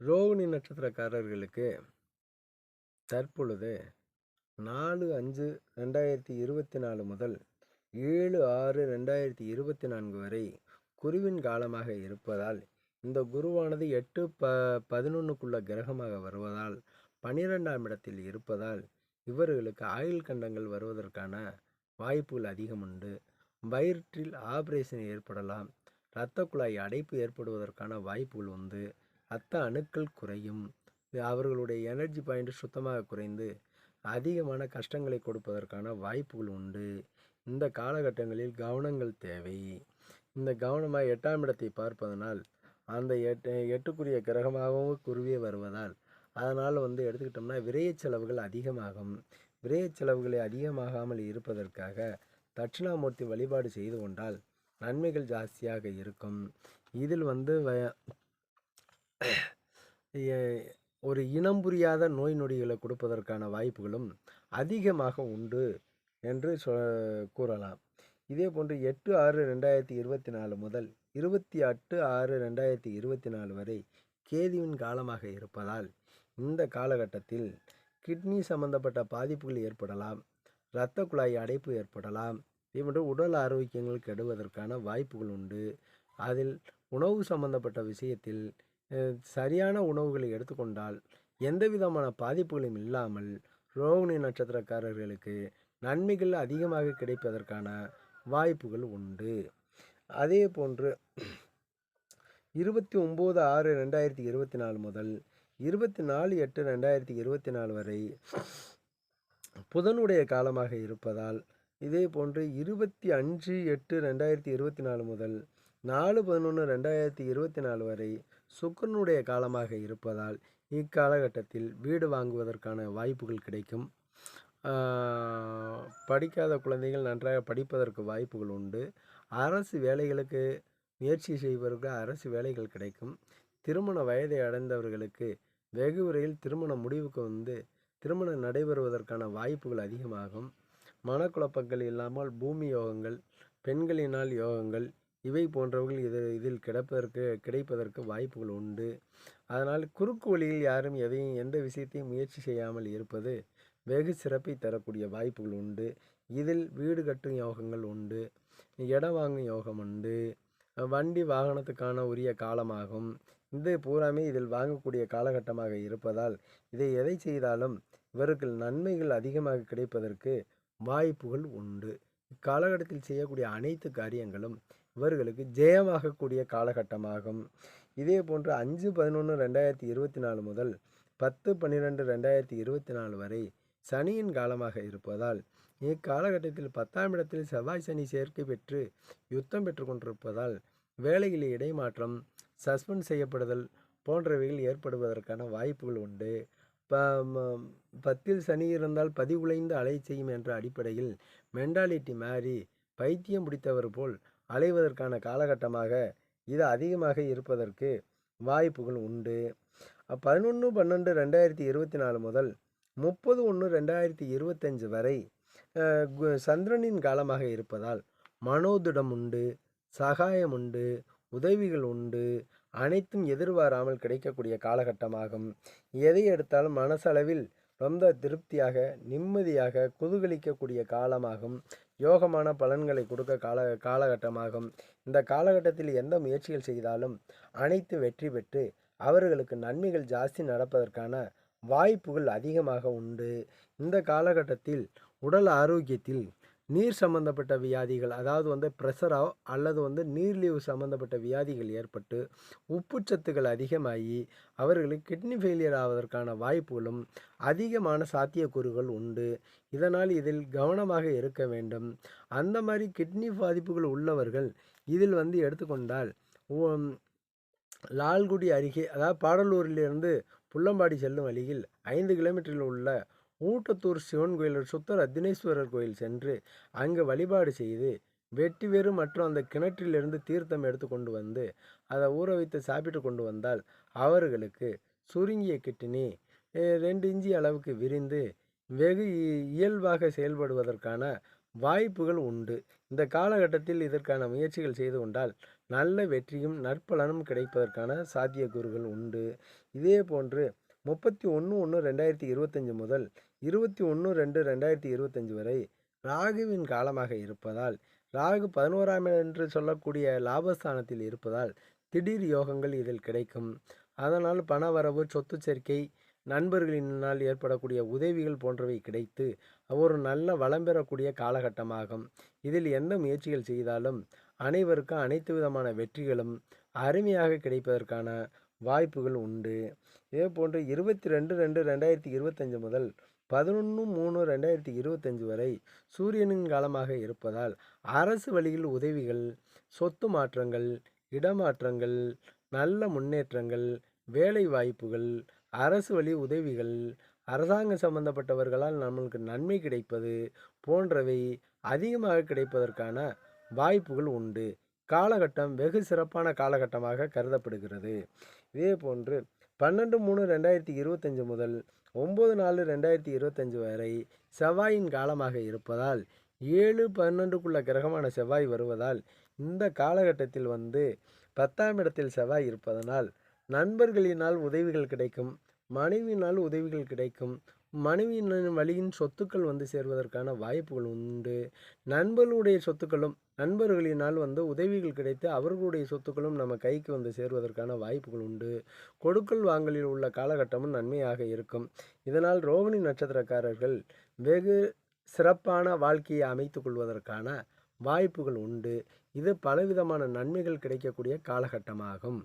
ரோகிணி நட்சத்திரக்காரர்களுக்கு தற்பொழுது நாலு அஞ்சு ரெண்டாயிரத்தி இருபத்தி நாலு முதல் ஏழு ஆறு ரெண்டாயிரத்தி இருபத்தி நான்கு வரை குருவின் காலமாக இருப்பதால் இந்த குருவானது எட்டு ப பதினொன்றுக்குள்ள கிரகமாக வருவதால் பனிரெண்டாம் இடத்தில் இருப்பதால் இவர்களுக்கு ஆயுள் கண்டங்கள் வருவதற்கான வாய்ப்புகள் அதிகம் உண்டு. வயிற்றில் ஆபரேஷன் ஏற்படலாம் இரத்த குழாய் அடைப்பு ஏற்படுவதற்கான வாய்ப்புகள் உண்டு. ரத்த அணுக்கள் குறையும். அவர்களுடைய எனர்ஜி பாயிண்ட் சுத்தமாக குறைந்து அதிகமான கஷ்டங்களை கொடுப்பதற்கான வாய்ப்புகள் உண்டு. இந்த காலகட்டங்களில் கவனங்கள் தேவை. இந்த கவனமாக எட்டாம் இடத்தை பார்ப்பதனால் அந்த எட்டு எட்டுக்குரிய கிரகமாகவும் குருவியே வருவதால் அதனால் வந்து எடுத்துக்கிட்டோம்னா விரய செலவுகள் அதிகமாகும். விரய செலவுகளை அதிகமாகாமல் இருப்பதற்காக தட்சிணாமூர்த்தி வழிபாடு செய்து கொண்டால் நன்மைகள் ஜாஸ்தியாக இருக்கும். இதில் வந்து ஒரு இனம் புரியாத நோய் நொடிகளை கொடுப்பதற்கான வாய்ப்புகளும் அதிகமாக உண்டு என்று சொ கூறலாம். இதே போன்று எட்டு ஆறு ரெண்டாயிரத்தி இருபத்தி நாலு முதல் இருபத்தி எட்டு ஆறு ரெண்டாயிரத்தி இருபத்தி நாலு வரை கேதுவின் காலமாக இருப்பதால் இந்த காலகட்டத்தில் கிட்னி சம்பந்தப்பட்ட பாதிப்புகள் ஏற்படலாம் இரத்த குழாய் அடைப்பு ஏற்படலாம் இதுபோன்று உடல் ஆரோக்கியங்கள் கெடுவதற்கான வாய்ப்புகள் உண்டு. அதில் உணவு சம்பந்தப்பட்ட விஷயத்தில் சரியான உணவுகளை எடுத்துக்கொண்டால் எந்த விதமான பாதிப்புகளும் இல்லாமல் ரோகிணி நட்சத்திரக்காரர்களுக்கு நன்மைகள் அதிகமாக கிடைப்பதற்கான வாய்ப்புகள் உண்டு. அதே போன்று இருபத்தி ஒம்பது ஆறு ரெண்டாயிரத்தி இருபத்தி நாலு முதல் இருபத்தி நாலு எட்டு ரெண்டாயிரத்தி இருபத்தி நாலு வரை புதனுடைய காலமாக இருப்பதால் இதே போன்று இருபத்தி அஞ்சு எட்டு ரெண்டாயிரத்தி இருபத்தி நாலு முதல் நாலு பதினொன்று ரெண்டாயிரத்தி இருபத்தி நாலு வரை சுக்கரனுடைய காலமாக இருப்பதால் இக்காலகட்டத்தில் வீடு வாங்குவதற்கான வாய்ப்புகள் கிடைக்கும். படிக்காத குழந்தைகள் நன்றாக படிப்பதற்கு வாய்ப்புகள் உண்டு. அரசு வேலைகளுக்கு முயற்சி செய்வதற்கு அரசு வேலைகள் கிடைக்கும். திருமண வயதை அடைந்தவர்களுக்கு வெகு விரைவில் திருமண முடிவுக்கு வந்து திருமணம் நடைபெறுவதற்கான வாய்ப்புகள் அதிகமாகும். மனக்குழப்பங்கள் இல்லாமல் பூமி யோகங்கள் பெண்களினால் யோகங்கள் இவை போன்றவர்கள் இது இதில் கிடைப்பதற்கு கிடைப்பதற்கு வாய்ப்புகள் உண்டு. அதனால் குறுக்கு வழியில் யாரும் எதையும் எந்த விஷயத்தையும் முயற்சி செய்யாமல் இருப்பது வெகு சிறப்பை தரக்கூடிய வாய்ப்புகள் உண்டு. இதில் வீடு கட்டும் யோகங்கள் உண்டு. இடம் வாங்கும் யோகம் உண்டு. வண்டி வாகனத்துக்கான உரிய காலமாகும். இது பூராமே இதில் வாங்கக்கூடிய காலகட்டமாக இருப்பதால் இதை எதை செய்தாலும் இவருக்கு நன்மைகள் அதிகமாக கிடைப்பதற்கு வாய்ப்புகள் உண்டு. இக்காலகட்டத்தில் செய்யக்கூடிய அனைத்து காரியங்களும் இவர்களுக்கு ஜெயமாகக்கூடிய காலகட்டமாகும். இதே போன்று அஞ்சு பதினொன்று ரெண்டாயிரத்தி இருபத்தி நாலு முதல் பத்து பன்னிரெண்டு ரெண்டாயிரத்தி இருபத்தி நாலு வரை சனியின் காலமாக இருப்பதால் இக்காலகட்டத்தில் பத்தாம் இடத்தில் செவ்வாய் சனி சேர்க்கை பெற்று யுத்தம் பெற்று கொண்டிருப்பதால் வேலையில் இடைமாற்றம் சஸ்பெண்ட் செய்யப்படுதல் போன்றவைகள் ஏற்படுவதற்கான வாய்ப்புகள் உண்டு. ப ம- பத்தில் சனி இருந்தால் பதிவுளைந்து அலை செய்யும் என்ற அடிப்படையில் மென்டாலிட்டி மாறி பைத்தியம் பிடித்தவர் போல் அலைவதற்கான காலகட்டமாக இது அதிகமாக இருப்பதற்கு வாய்ப்புகள் உண்டு. பதினொன்று பன்னெண்டு ரெண்டாயிரத்தி இருபத்தி நாலு முதல் முப்பது ஒன்று ரெண்டாயிரத்தி இருபத்தஞ்சு வரை கு- சந்திரனின் காலமாக இருப்பதால் மனோதிடம் உண்டு சகாயம் உண்டு உதவிகள் உண்டு அனைத்தும் எதிர்பாராமல் கிடைக்கக்கூடிய காலகட்டமாகும். எதை எடுத்தாலும் மனசளவில் ரொம்ப திருப்தியாக நிம்மதியாக குதூகலிக்கக்கூடிய காலமாகும். யோகமான பலன்களை கொடுக்க கால காலகட்டமாகும். இந்த காலகட்டத்தில் எந்த முயற்சிகள் செய்தாலும் அனைத்து வெற்றி பெற்று அவர்களுக்கு நன்மைகள் ஜாஸ்தி நடப்பதற்கான வாய்ப்புகள் அதிகமாக உண்டு. இந்த காலகட்டத்தில் உடல் ஆரோக்கியத்தில் நீர் சம்பந்தப்பட்ட வியாதிகள் அதாவது வந்து ப்ரெஷரோ அல்லது வந்து நீர்லீவு சம்பந்தப்பட்ட வியாதிகள் ஏற்பட்டு உப்புச்சத்துக்கள் அதிகமாகி அவர்களுக்கு கிட்னி ஃபெயிலியர் ஆவதற்கான வாய்ப்புகளும் அதிகமான சாத்தியக்கூறுகள் உண்டு. இதனால் இதில் கவனமாக இருக்க வேண்டும். அந்த மாதிரி கிட்னி பாதிப்புகள் உள்ளவர்கள் இதில் வந்து எடுத்துக்கொண்டால் லால்குடி அருகே அதாவது பாடலூரிலிருந்து புள்ளம்பாடி செல்லும் வழியில் ஐந்து கிலோமீட்டரில் உள்ள ஊட்டத்தூர் சிவன் கோயில் சுத்தர் அத்தினேஸ்வரர் கோயில் சென்று அங்கு வழிபாடு செய்து வெட்டிவேறு மற்றும் அந்த கிணற்றிலிருந்து தீர்த்தம் எடுத்து கொண்டு வந்து அதை ஊற வைத்து சாப்பிட்டு கொண்டு வந்தால் அவர்களுக்கு சுருங்கிய கிட்னி ரெண்டு இஞ்சி அளவுக்கு விரிந்து வெகு இ- இயல்பாக செயல்படுவதற்கான வாய்ப்புகள் உண்டு. இந்த காலகட்டத்தில் இதற்கான முயற்சிகள் செய்து கொண்டால் நல்ல வெற்றியும் நற்பலனும் கிடைப்பதற்கான சாத்தியக்கூறுகள் உண்டு. இதே போன்று முப்பத்தி ஒன்று ஒன்று ரெண்டாயிரத்தி இருபத்தஞ்சி முதல் இருபத்தி ஒன்று ரெண்டு ரெண்டாயிரத்தி இருபத்தஞ்சி வரை ராகுவின் காலமாக இருப்பதால் ராகு பதினோராம் என்று சொல்லக்கூடிய லாபஸ்தானத்தில் இருப்பதால் திடீர் யோகங்கள் இதில் கிடைக்கும். அதனால் பணவரவு சொத்து சேர்க்கை நண்பர்களினால் ஏற்படக்கூடிய உதவிகள் போன்றவை கிடைத்து ஒரு நல்ல வளம் பெறக்கூடிய காலகட்டமாகும். இதில் எந்த முயற்சிகள் செய்தாலும் அனைவருக்கும் அனைத்து விதமான வெற்றிகளும் அருமையாக கிடைப்பதற்கான வாய்ப்புகள் உண்டு. இதே போன்று இருபத்தி ரெண்டு ரெண்டு ரெண்டாயிரத்தி இருபத்தஞ்சு முதல் பதினொன்று மூணு ரெண்டாயிரத்தி இருபத்தஞ்சு வரை சூரியனின் காலமாக இருப்பதால் அரசு வழியில் உதவிகள் சொத்து மாற்றங்கள் இடமாற்றங்கள் நல்ல முன்னேற்றங்கள் வேலை வாய்ப்புகள் அரசு வழி உதவிகள் அரசாங்க சம்பந்தப்பட்டவர்களால் நம்மளுக்கு நன்மை கிடைப்பது போன்றவை அதிகமாக கிடைப்பதற்கான வாய்ப்புகள் உண்டு. காலகட்டம் வெகு சிறப்பான காலகட்டமாக கருதப்படுகிறது. இதே போன்று பன்னெண்டு மூணு ரெண்டாயிரத்தி இருபத்தஞ்சு முதல் ஒம்பது நாலு ரெண்டாயிரத்தி இருபத்தஞ்சு வரை செவ்வாயின் காலமாக இருப்பதால் ஏழு பன்னெண்டுக்குள்ள கிரகமான செவ்வாய் வருவதால் இந்த காலகட்டத்தில் வந்து பத்தாம் இடத்தில் செவ்வாய் இருப்பதனால் நண்பர்களினால் உதவிகள் கிடைக்கும் மனைவியினால் உதவிகள் கிடைக்கும் மனைவியின் வழியின் சொத்துக்கள் வந்து சேர்வதற்கான வாய்ப்புகள் உண்டு. நண்பர்களுடைய சொத்துக்களும் நண்பர்களினால் வந்து உதவிகள் கிடைத்து அவர்களுடைய சொத்துக்களும் நம்ம கைக்கு வந்து சேர்வதற்கான வாய்ப்புகள் உண்டு. கொடுக்கல் வாங்கலில் உள்ள காலகட்டமும் நன்மையாக இருக்கும். இதனால் ரோகிணி நட்சத்திரக்காரர்கள் வெகு சிறப்பான வாழ்க்கையை அமைத்து கொள்வதற்கான வாய்ப்புகள் உண்டு. இது பலவிதமான நன்மைகள் கிடைக்கக்கூடிய காலகட்டமாகும்.